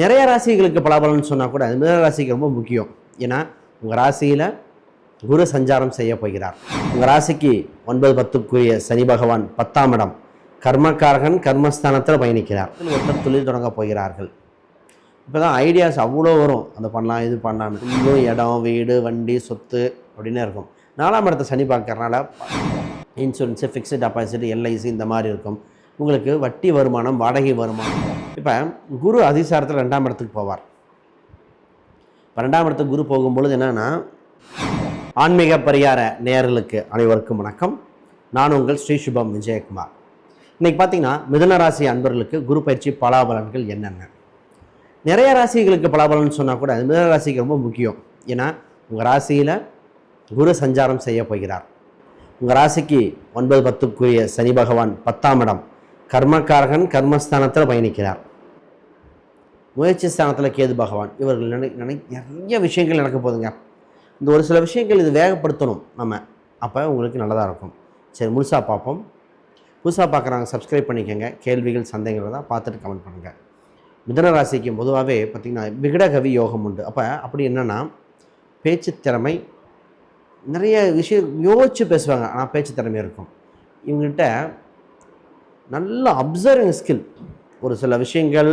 நிறைய ராசிகளுக்கு பலாபலன் சொன்னால் கூட அது மிதன ராசிக்கு ரொம்ப முக்கியம். ஏன்னா உங்கள் ராசியில் குரு சஞ்சாரம் செய்ய போகிறார். உங்கள் ராசிக்கு ஒன்பது பத்துக்குரிய சனி பகவான் பத்தாம் இடம். கர்மக்காரகன் கர்மஸ்தானத்தில் பயணிக்கிறார். ஒருத்தர் தொழில் தொடங்க போகிறார்கள். இப்போ தான் ஐடியாஸ் அவ்வளோ வரும். அதை பண்ணலாம் இது பண்ணலாம் இன்னும் இடம் வீடு வண்டி சொத்து அப்படின்னு இருக்கும். நாலாம் இடத்தை சனி பார்க்கறனால இன்சூரன்ஸு ஃபிக்ஸ்டு டெபாசிட் எல்ஐசி இந்த மாதிரி இருக்கும். உங்களுக்கு வட்டி வருமானம் வாடகை வருமானம் இப்போ குரு அதிசாரத்தில் ரெண்டாம் இடத்துக்கு போவார். இப்போ ரெண்டாம் இடத்துக்கு குரு போகும்பொழுது என்னென்னா ஆன்மீக பரிகார நேயர்களுக்கு அனைவருக்கும் வணக்கம். நான் உங்கள் ஸ்ரீ சுபம் விஜயகுமார். இன்றைக்கி பார்த்தீங்கன்னா மிதுன ராசி அன்பர்களுக்கு குரு பயிற்சி பலாபலன்கள் என்னென்ன? நிறைய ராசிகளுக்கு பலாபலன் சொன்னால் கூட அது மிதுன ராசிக்கு ரொம்ப முக்கியம். ஏன்னா உங்கள் ராசியில் குரு சஞ்சாரம் செய்ய போகிறார். உங்கள் ராசிக்கு ஒன்பது பத்துக்குரிய சனி பகவான் பத்தாம் இடம். கர்மக்காரகன் கர்மஸ்தானத்தில் பயணிக்கிறார். முயற்சி ஸ்தானத்தில் கேது பகவான். இவர்கள் நினை நினை நிறைய விஷயங்கள் நடக்க போகுதுங்க. இந்த ஒரு சில விஷயங்கள் இது வேகப்படுத்தணும் நம்ம. அப்போ உங்களுக்கு நல்லதாக இருக்கும். சரி முழுசாக பார்ப்போம். புதுசாக பார்க்குறாங்க சப்ஸ்கிரைப் பண்ணிக்கோங்க. கேள்விகள் சந்தேகங்கள் தான் பார்த்துட்டு கமெண்ட் பண்ணுங்கள் மிதன ராசிக்கு பொதுவாகவே பார்த்திங்கன்னா விகடகவி யோகம் உண்டு. அப்போ அப்படி என்னென்னா பேச்சு திறமை நிறைய விஷயம் யோசித்து பேசுவாங்க. ஆனால் பேச்சு திறமை இருக்கும். இவங்ககிட்ட நல்ல அப்சர்விங் ஸ்கில் ஒரு சில விஷயங்கள்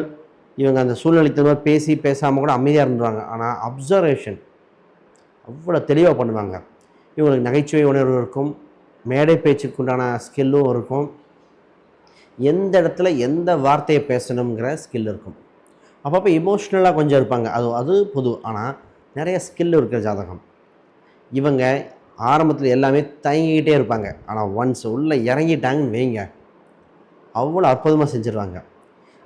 இவங்க அந்த சூழ்நிலைக்கு தகுந்த மாதிரி பேசி பேசாமல் கூட அமைதியாக இருந்துருவாங்க. ஆனால் அப்சர்வேஷன் அவ்வளோ தெளிவாக பண்ணுவாங்க. இவங்களுக்கு நகைச்சுவை உணர்வு இருக்கும். மேடை பேச்சுக்கு உண்டான ஸ்கில்லும் இருக்கும். எந்த இடத்துல எந்த வார்த்தையை பேசணுங்கிற ஸ்கில் இருக்கும். அப்பப்போ இமோஷ்னலாக கொஞ்சம் இருப்பாங்க. அது அது பொது. ஆனால் நிறைய ஸ்கில் இருக்கிற ஜாதகம். இவங்க ஆரம்பத்தில் எல்லாமே தயங்கிக்கிட்டே இருப்பாங்க. ஆனால் ஒன்ஸ் உள்ளே இறங்கிட்டாங்கன்னு வைங்க. அவ்வளோ அற்புதமாக செஞ்சுருவாங்க.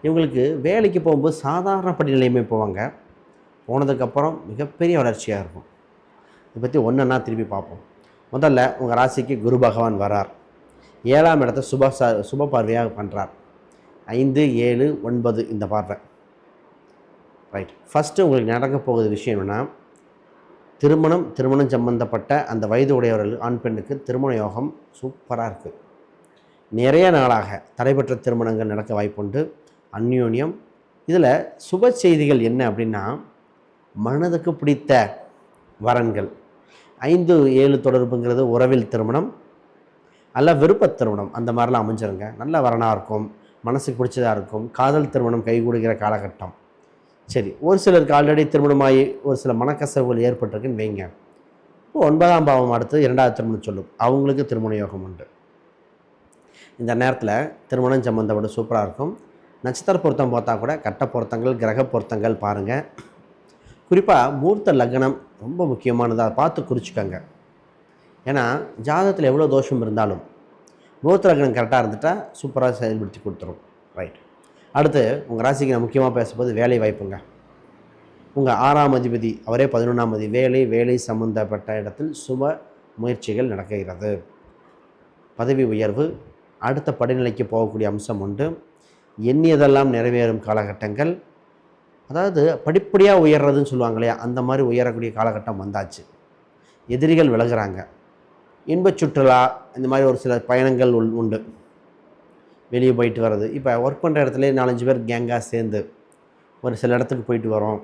இவங்களுக்கு வேலைக்கு போகும்போது சாதாரண படிநிலையுமே போவாங்க. போனதுக்கப்புறம் மிகப்பெரிய வளர்ச்சியாக இருக்கும். இதை பற்றி ஒன்றுன்னா திருப்பி பார்ப்போம். முதல்ல உங்கள் ராசிக்கு குரு பகவான் வரார். ஏழாம் இடத்த சுப சுப பார்வையாக பண்ணுறார் ஐந்து ஏழு ஒன்பது இந்த பார்வை. ரைட் ஃபஸ்ட்டு உங்களுக்கு நடக்க போகுது விஷயம் என்னென்னா திருமணம் திருமணம் சம்பந்தப்பட்ட அந்த வயது உடையவர்கள் ஆண் பெண்ணுக்கு திருமண யோகம் சூப்பராக இருக்குது நிறைய நாளாக தடைபெற்ற திருமணங்கள் நடக்க வாய்ப்புண்டு. அந்யோன்யம். இதில் சுப செய்திகள் என்ன அப்படின்னா மனதுக்கு பிடித்த வரன்கள். ஐந்து ஏழு தொடர்புங்கிறது உறவில் திருமணம் அல்ல விருப்ப திருமணம். அந்த மாதிரிலாம் அமைஞ்சிருங்க. நல்ல வரனாக இருக்கும் மனசுக்கு பிடிச்சதாக இருக்கும் காதல் திருமணம் கைகூடுகிற காலகட்டம். சரி ஒரு சிலருக்கு ஆல்ரெடி திருமணமாகி ஒரு சில மனக்கசவுகள் ஏற்பட்டிருக்குன்னு வைங்க. இப்போ ஒன்பதாம் பாவம் அடுத்து இரண்டாவது திருமணம் சொல்லும். அவங்களுக்கு திருமண யோகம் உண்டு. இந்த நேரத்தில் திருமணம் சம்மந்தப்பட்ட சூப்பராக இருக்கும். நட்சத்திர பொருத்தம் பார்த்தா கூட கட்ட பொருத்தங்கள் கிரக பொருத்தங்கள் பாருங்கள் குறிப்பாக மூர்த்த லக்னம் ரொம்ப முக்கியமானது அதை பார்த்து குறிச்சிக்கோங்க. ஏன்னா ஜாதகத்தில் எவ்வளோ தோஷம் இருந்தாலும் மூர்த்த லக்னம் கரெக்டாக இருந்துட்டால் சூப்பராக செயல்படுத்தி கொடுத்துரும். ரைட் அடுத்து உங்கள் ராசிக்கு நான் முக்கியமாக பேசும்போது வேலை வாய்ப்புங்க. உங்கள் ஆறாம் அதிபதி அவரே பதினொன்றாம் அதிபதி வேலை வேலை சம்பந்தப்பட்ட இடத்தில் சுப முயற்சிகள் நடக்கிறது. பதவி உயர்வு அடுத்த படிநிலைக்கு போகக்கூடிய அம்சம் உண்டு. எண்ணியதெல்லாம் நிறைவேறும் காலகட்டங்கள். அதாவது படிப்படியாக உயர்றதுன்னு சொல்லுவாங்க இல்லையா? அந்த மாதிரி உயரக்கூடிய காலகட்டம் வந்தாச்சு. எதிரிகள் விலகுறாங்க. இன்பச் சுற்றுலா இந்த மாதிரி ஒரு சில பயணங்கள் உள் உண்டு. வெளியே போயிட்டு வர்றது. இப்போ ஒர்க் பண்ணுற இடத்துல நாலஞ்சு பேர் கேங்காக சேர்ந்து ஒரு சில இடத்துக்கு போயிட்டு வரோம்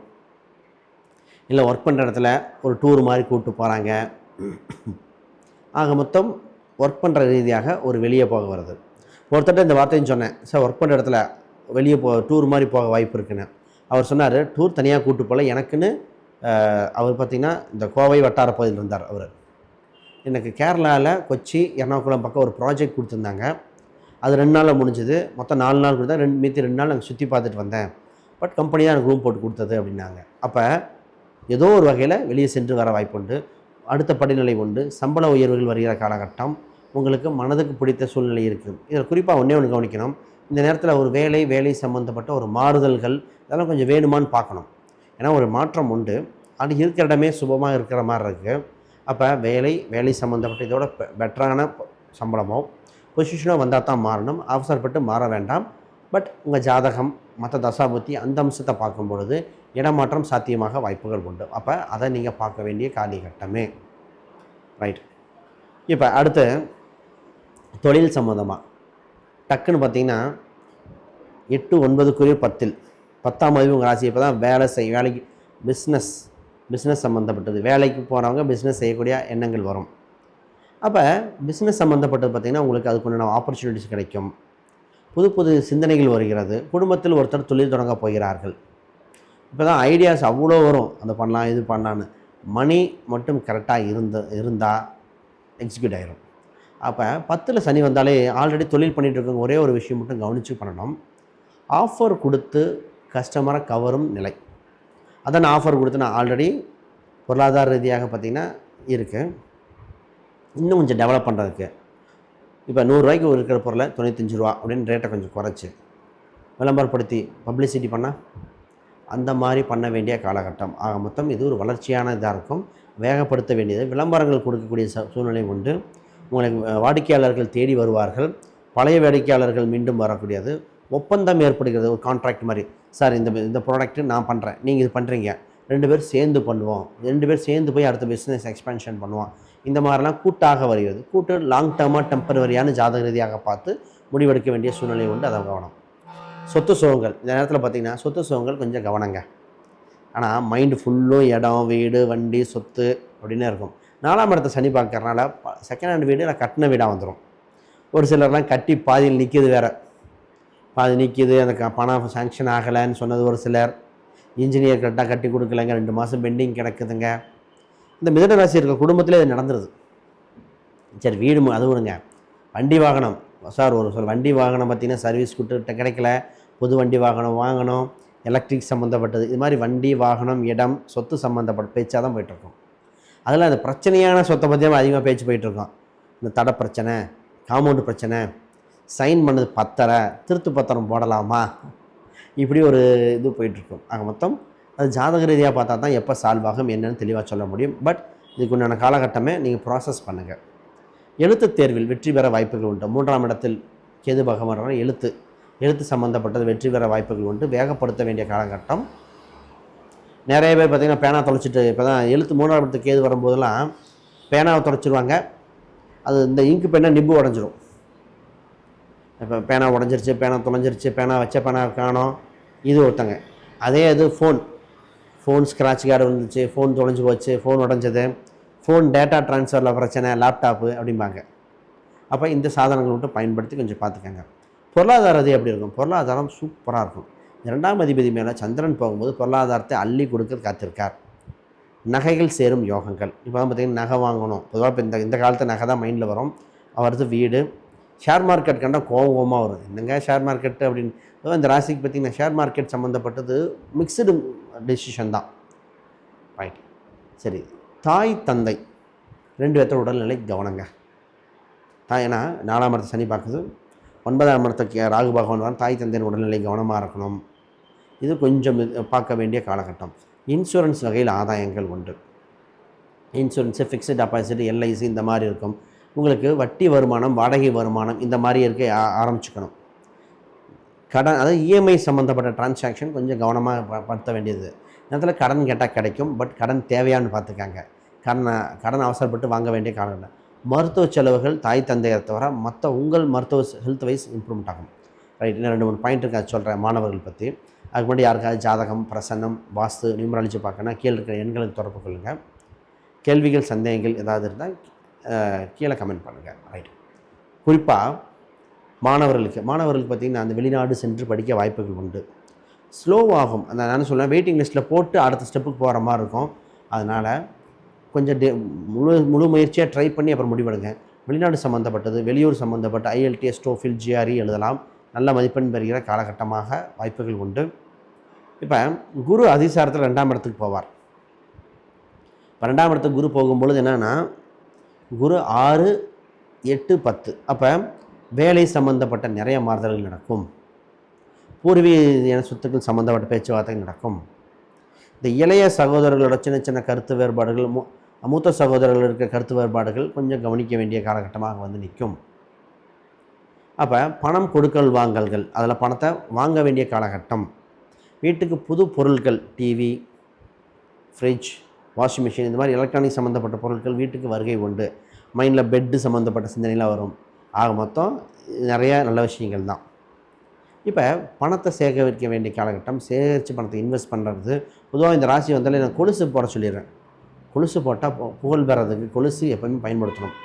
இல்லை ஒர்க் பண்ணுற இடத்துல ஒரு டூர் மாதிரி கூப்பிட்டு போகிறாங்க ஆக மொத்தம் ஒர்க் பண்ணுற ரீதியாக ஒரு வெளியே போக வருது. ஒருத்தட்ட இந்த வார்த்தையும் சொன்னேன் சார் ஒர்க் பண்ணுற இடத்துல வெளியே போ டூர் மாதிரி போக வாய்ப்பு இருக்குன்னு. அவர் சொன்னார் டூர் தனியாக கூட்டு போகல எனக்குன்னு அவர் பார்த்திங்கன்னா இந்த கோவை வட்டார பகுதியில் இருந்தார் அவர். எனக்கு கேரளாவில் கொச்சி எர்ணாகுளம் பக்கம் ஒரு ப்ராஜெக்ட் கொடுத்துருந்தாங்க. அது ரெண்டு நாளில் முடிஞ்சுது. மொத்தம் நாலு நாள் கொடுத்தா ரெண்டு மீதி ரெண்டு நாள் நாங்கள் சுற்றி பார்த்துட்டு வந்தேன். பட் கம்பெனி தான் எனக்கு ரூம் போட்டு கொடுத்தது அப்படின்னாங்க. அப்போ ஏதோ ஒரு வகையில் வெளியே சென்று வர வாய்ப்புண்டு அடுத்த படிநிலை உண்டு. சம்பள உயர்வுகள் வருகிற காலகட்டம். உங்களுக்கு மனதுக்கு பிடித்த சூழ்நிலை இருக்குது. இதில் குறிப்பாக ஒன்றே ஒன்று கவனிக்கணும். இந்த நேரத்தில் ஒரு வேலை வேலை சம்மந்தப்பட்ட ஒரு மாறுதல்கள் இதெல்லாம் கொஞ்சம் வேணுமான்னு பார்க்கணும். ஏன்னா ஒரு மாற்றம் உண்டு. ஆனால் இருக்கிற இடமே சுபமாக இருக்கிற மாதிரி இருக்குது அப்போ வேலை வேலை சம்மந்தப்பட்ட இதோட பெட்டரான சம்பளமோ பொசிஷனோ வந்தால் தான் மாறணும். அவசரப்பட்டு மாற வேண்டாம். பட் உங்கள் ஜாதகம் மற்ற தசாபுத்தி அந்த அம்சத்தை பார்க்கும் பொழுது இடமாற்றம் சாத்தியமாக வாய்ப்புகள் உண்டு. அப்போ அதை நீங்கள் பார்க்க வேண்டிய காலகட்டமே. ரைட். இப்போ அடுத்து தொழில் சம்மந்தமாக டக்குன்னு பார்த்தீங்கன்னா எட்டு ஒன்பதுக்குரிய பத்தில். பத்தாம் பதிவு உங்கள் ராசி இப்போ தான் வேலை செய் வேலைக்கு பிஸ்னஸ் பிஸ்னஸ் சம்மந்தப்பட்டது வேலைக்கு போகிறவங்க பிஸ்னஸ் செய்யக்கூடிய எண்ணங்கள் வரும். அப்போ பிஸ்னஸ் சம்மந்தப்பட்டது பார்த்திங்கன்னா உங்களுக்கு அதுக்குண்டான ஆப்பர்ச்சுனிட்டிஸ் கிடைக்கும். புது புது சிந்தனைகள் வருகிறது. குடும்பத்தில் ஒருத்தர் தொழில் தொடங்க போகிறார்கள். இப்போ தான் ஐடியாஸ் அவ்வளோ வரும். அதை பண்ணலாம் இது பண்ணலான்னு மணி மட்டும் கரெக்டாக இருந்த இருந்தால் எக்ஸிக்யூட் ஆகிரும் அப்போ பத்தில் சனி வந்தாலே ஆல்ரெடி தொழில் பண்ணிகிட்டு இருக்கவங்க ஒரே ஒரு விஷயம் மட்டும் கவனித்து பண்ணணும். ஆஃபர் கொடுத்து கஸ்டமரை கவரும் நிலை. அதான் ஆஃபர் கொடுத்து நான் ஆல்ரெடி பொருளாதார ரீதியாக பார்த்திங்கன்னா இருக்குது இன்னும் கொஞ்சம் டெவலப் பண்ணுறதுக்கு இப்போ நூறுரூவாய்க்கு இருக்கிற பொருளை தொண்ணூத்தஞ்சு ரூபா அப்படின்னு ரேட்டை கொஞ்சம் குறைச்சி விளம்பரப்படுத்தி பப்ளிசிட்டி பண்ணால் அந்த மாதிரி பண்ண வேண்டிய காலகட்டம். ஆக மொத்தம் இது ஒரு வளர்ச்சியான இதாக இருக்கும். வேகப்படுத்த வேண்டியது. விளம்பரங்கள் கொடுக்கக்கூடிய ச சூழ்நிலை உண்டு. உங்களுக்கு வாடிக்கையாளர்கள் தேடி வருவார்கள். பழைய வாடிக்கையாளர்கள் மீண்டும் வரக்கூடியது. ஒப்பந்தம் ஏற்படுகிறது ஒரு கான்ட்ராக்ட் மாதிரி. சார் இந்த இந்த ப்ராடக்ட்டு நான் பண்ணுறேன் நீங்கள் இது பண்ணுறீங்க ரெண்டு பேர் சேர்ந்து பண்ணுவோம். ரெண்டு பேர் சேர்ந்து போய் அடுத்த பிஸ்னஸ் எக்ஸ்பென்ஷன் பண்ணுவோம். இந்த மாதிரிலாம் கூட்டாக வருகிறது. கூட்டு லாங் டேர்மாக டெம்பரவரியான ஜாதக ரீதியாக பார்த்து முடிவெடுக்க வேண்டிய சூழ்நிலை உண்டு. அதை கவனம். சொத்து சுகங்கள். இந்த நேரத்தில் பார்த்தீங்கன்னா சொத்து சுகங்கள் கொஞ்சம் கவனங்க. ஆனால் மைண்டு ஃபுல்லும் இடம் வீடு வண்டி சொத்து அப்படின்னு இருக்கும். நாலாம் இடத்த சனி பார்க்கறனால செகண்ட் ஹேண்ட் வீடு நான் கட்டின வீடாக வந்துடும் ஒரு சிலர்லாம் கட்டி பாதியில் நிற்கிது வேறு. பாதி நிற்கிது அந்த க- பணம் சேங்ஷன் ஆகலைன்னு சொன்னது ஒரு சிலர். இன்ஜினியர் கரெக்டாக கட்டி கொடுக்கலங்க ரெண்டு மாதம் பெண்டிங் கிடக்குதுங்க. இந்த மிதன ராசி இருக்கிற குடும்பத்தில் இது நடந்துருது. சரி வீடு அது விடுங்க வண்டி வாகனம். சார் ஒரு சொல் வண்டி வாகனம் பார்த்தீங்கன்னா சர்வீஸ் கொடுத்துட்ட கிடைக்கல. புது வண்டி வாகனம் வாங்கணும். எலக்ட்ரிக் சம்மந்தப்பட்டது இது மாதிரி வண்டி வாகனம் இடம் சொத்து சம்மந்தப்பட்ட பேச்சாக தான் போயிட்டுருக்கோம். அதில் அந்த பிரச்சனையான சொத்தை பற்றி அதிகமாக பேச்சு போயிட்டுருக்கோம் இந்த தடை பிரச்சனை காம்பவுண்டு பிரச்சனை சைன் பண்ணது பத்தரை திருத்து பத்திரம் போடலாமா? இப்படி ஒரு இது போயிட்டுருக்கும் ஆக மொத்தம் அது ஜாதக ரீதியாக பார்த்தா தான் எப்போ சால்வ் ஆகும் என்னென்னு தெளிவாக சொல்ல முடியும். பட் இதுக்கு உண்டான காலகட்டமே நீங்கள் ப்ராசஸ் பண்ணுங்கள் எழுத்து தேர்வில் வெற்றி பெற வாய்ப்புகள் உண்டு. மூன்றாம் இடத்தில் கேது பகவான் எழுத்து எழுத்து சம்மந்தப்பட்டது வெற்றி பெற வாய்ப்புகள் உண்டு. வேகப்படுத்த வேண்டிய காலகட்டம் நிறைய பேர் பார்த்திங்கன்னா பேனா தொலைச்சிட்டு இப்போ தான் எழுத்து மூணாவது இடத்துக்கு கேது வரும்போதெல்லாம் பேனாவை தொலைச்சிருவாங்க. அது இந்த இங்கு பேனா நிப்பு உடஞ்சிரும். இப்போ பேனா உடஞ்சிருச்சு பேனா தொலைஞ்சிருச்சு பேனா வச்ச பேனா காணோம். இது ஒருத்தங்க. அதே இது ஃபோன் ஃபோன் ஸ்க்ராட்ச் கார்டு வந்துச்சு ஃபோன் தொலைஞ்சு போச்சு ஃபோன் உடஞ்சது. ஃபோன் டேட்டா ட்ரான்ஸ்ஃபரில் பிரச்சனை லேப்டாப்பு அப்படிம்பாங்க. அப்போ இந்த சாதனங்களை மட்டும் பயன்படுத்தி கொஞ்சம் பார்த்துக்கங்க. பொருளாதாரம் இது எப்படி இருக்கும்? பொருளாதாரம் சூப்பராக இருக்கும். இரண்டாம் அதிபதி மேலே சந்திரன் போகும்போது பொருளாதாரத்தை அள்ளி கொடுக்க காத்திருக்கார். நகைகள் சேரும் யோகங்கள். இப்போ தான் பார்த்தீங்கன்னா நகை வாங்கணும். பொதுவாக இப்போ இந்த இந்த காலத்து நகை தான் மைண்டில் வரும். அவரது வீடு. ஷேர் மார்க்கெட் கண்டா கோபமாக வரும். என்னங்க ஷேர் மார்க்கெட்டு அப்படின்னு? இந்த ராசிக்கு பார்த்தீங்கன்னா ஷேர் மார்க்கெட் சம்மந்தப்பட்டது மிக்சடு டெசிஷன் தான். ரைட் சரி. தாய் தந்தை. ரெண்டு பேர்த்தோட உடல்நிலை கவனங்க. தாய் ஏன்னா நாலாம் இடத்தை சனி பார்க்குது. ஒன்பதாம் இடத்துக்கு ராகு பகவான் வர தாய் தந்தையின் உடல்நிலை கவனமாக இருக்கணும். இது கொஞ்சம் இது பார்க்க வேண்டிய காலகட்டம். இன்சூரன்ஸ் வகையில் ஆதாயங்கள் உண்டு. இன்சூரன்ஸு ஃபிக்ஸ்டு டெபாசிட் எல்ஐசி இந்த மாதிரி இருக்கும். உங்களுக்கு வட்டி வருமானம் வாடகை வருமானம் இந்த மாதிரி இருக்க ஆரம்பிச்சுக்கணும். கடன் அதாவது இஎம்ஐ சம்மந்தப்பட்ட டிரான்சாக்ஷன் கொஞ்சம் கவனமாக ப- படுத்த வேண்டியது. நேரத்தில் கடன் கேட்டால் கிடைக்கும் பட் கடன் தேவையான்னு பார்த்துக்காங்க. கடனை கடன் அவசரப்பட்டு வாங்க வேண்டிய காலம் மருத்துவ செலவுகள் தாய் தந்தையை தவிர மற்ற உங்கள் மருத்துவ ஹெல்த் வைஸ் இம்ப்ரூவ்மெண்ட் ஆகும். ரைட் இன்னும் ரெண்டு மூணு பாயிண்ட் இருக்கு சொல்கிறேன் மாணவர்கள் பற்றி அதுக்கு முன்னாடி யாருக்காவது ஜாதகம் பிரசன்னம் வாஸ்து நியூமராலஜி பார்க்கணும் கீழே இருக்கிற எண்களுக்கு தொடர்பு கொள்ளுங்கள் கேள்விகள் சந்தேகங்கள் ஏதாவது இருந்தால் கீழே கமெண்ட் பண்ணுங்கள் ரைட் குறிப்பாக மாணவர்களுக்கு மாணவர்களுக்கு பார்த்திங்கன்னா அந்த வெளிநாடு சென்று படிக்க வாய்ப்புகள் உண்டு. ஸ்லோவாகும் அந்த நான் சொல்லுவேன் வெயிட்டிங் லிஸ்ட்டில் போட்டு அடுத்த ஸ்டெப்புக்கு போகிற மாதிரி இருக்கும். அதனால் கொஞ்சம் டே முழு முழு முயற்சியாக ட்ரை பண்ணி அப்புறம் முடிவெடுங்க. வெளிநாடு சம்மந்தப்பட்டது வெளியூர் சம்மந்தப்பட்ட ஐஎல்டிஎஸ் டோஃபில் ஜிஆர்இ எழுதலாம். நல்ல மதிப்பெண் பெறுகிற காலகட்டமாக வாய்ப்புகள் உண்டு. இப்போ குரு அதிசாரத்தில் ரெண்டாம் இடத்துக்கு போவார். இப்போ ரெண்டாம் இடத்துக்கு குரு போகும்பொழுது என்னென்னா குரு ஆறு எட்டு பத்து. அப்போ வேலை சம்மந்தப்பட்ட நிறைய மாறுதல்கள் நடக்கும். பூர்வீக சொத்துக்கள் சம்மந்தப்பட்ட பேச்சுவார்த்தைகள் நடக்கும். இந்த இளைய சகோதரர்களோட சின்ன சின்ன கருத்து வேறுபாடுகள் மூ மூத்த சகோதரர்கள் இருக்கிற கருத்து வேறுபாடுகள் கொஞ்சம் கவனிக்க வேண்டிய காலகட்டமாக வந்து நிற்கும். அப்போ பணம் கொடுக்கல் வாங்கல்கள். அதில் பணத்தை வாங்க வேண்டிய காலகட்டம். வீட்டுக்கு புது பொருட்கள் டிவி ஃப்ரிட்ஜ் வாஷிங் மிஷின் இந்த மாதிரி எலக்ட்ரானிக் சம்மந்தப்பட்ட பொருட்கள் வீட்டுக்கு வருகை உண்டு. மைண்டில் பெட்டு சம்மந்தப்பட்ட சிந்தனைலாம் வரும். ஆக மொத்தம் நிறையா நல்ல விஷயங்கள் தான். இப்போ பணத்தை சேகரிக்க வேண்டிய காலகட்டம் சேகரித்து பணத்தை இன்வெஸ்ட் பண்ணுறது பொதுவாக இந்த ராசி வந்தாலே நான் கொலுசு போட சொல்லிடுறேன். கொலுசு போட்டால் புகழ் பெறதுக்கு கொலுசு எப்போயுமே பயன்படுத்தணும்.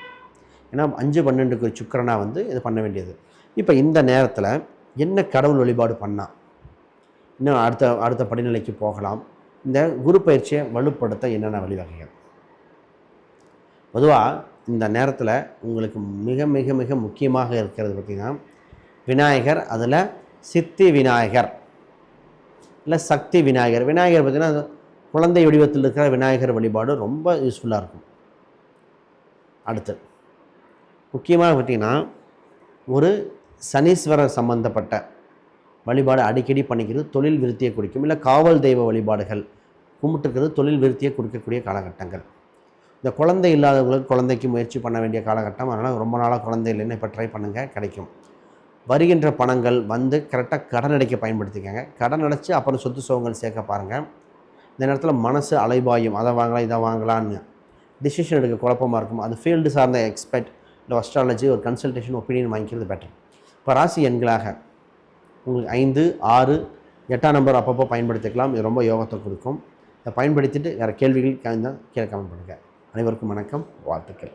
ஏன்னா அஞ்சு பன்னெண்டுக்கு சுக்கரனாக வந்து இது பண்ண வேண்டியது. இப்போ இந்த நேரத்தில் என்ன கடவுள் வழிபாடு பண்ணால் இன்னும் அடுத்த அடுத்த படிநிலைக்கு போகலாம். இந்த குரு பயிற்சியை வலுப்படுத்த என்னென்ன வழிவகைகள்? பொதுவாக இந்த நேரத்தில் உங்களுக்கு மிக மிக மிக முக்கியமாக இருக்கிறது பார்த்திங்கன்னா விநாயகர் அதில் சித்தி விநாயகர் இல்லை சக்தி விநாயகர். விநாயகர் பார்த்திங்கன்னா குழந்தை வடிவத்தில் இருக்கிற விநாயகர் வழிபாடு ரொம்ப யூஸ்ஃபுல்லாக இருக்கும். அடுத்து முக்கியமாக பார்த்திங்கன்னா ஒரு சனீஸ்வரர் சம்பந்தப்பட்ட வழிபாடு அடிக்கடி பண்ணிக்கிறது தொழில் விருத்தியை குறிக்கும். இல்லை காவல் தெய்வ வழிபாடுகள் கும்பிட்டுருக்கிறது தொழில் விருத்தியை கொடுக்கக்கூடிய காலகட்டங்கள். இந்த குழந்தை இல்லாதவங்களுக்கு குழந்தைக்கு முயற்சி பண்ண வேண்டிய காலகட்டம். அதனால் ரொம்ப நாளாக குழந்தை இல்லைன்னு இப்போ ட்ரை பண்ணுங்கள் கிடைக்கும். வருகின்ற பணங்கள் வந்து கரெக்டாக கடன் அடைக்க பயன்படுத்திக்கங்க. கடன் அடைச்சி அப்புறம் சொத்து சுகங்கள் சேர்க்க பாருங்கள் இந்த நேரத்தில் மனசு அலைபாயும். அதை வாங்கலாம் இதை வாங்கலான்னு டிசிஷன் எடுக்க குழப்பமாக இருக்கும். அது ஃபீல்டு சார்ந்த எக்ஸ்பெக்ட் இல்லை அஸ்ட்ராலஜி ஒரு கன்சல்டேஷன் ஒப்பீனியன் வாங்கிக்கிறது பெட்டர் இப்போ ராசி எண்களாக உங்களுக்கு ஐந்து ஆறு எட்டாம் நம்பர் அப்பப்போ பயன்படுத்திக்கலாம். இது ரொம்ப யோகத்தை கொடுக்கும். இதை பயன்படுத்திட்டு வேறு கேள்விகள் கலந்தால் கீழே கமெண்ட் பண்ணுங்கள் அனைவருக்கும் வணக்கம். வாழ்த்துக்கள்.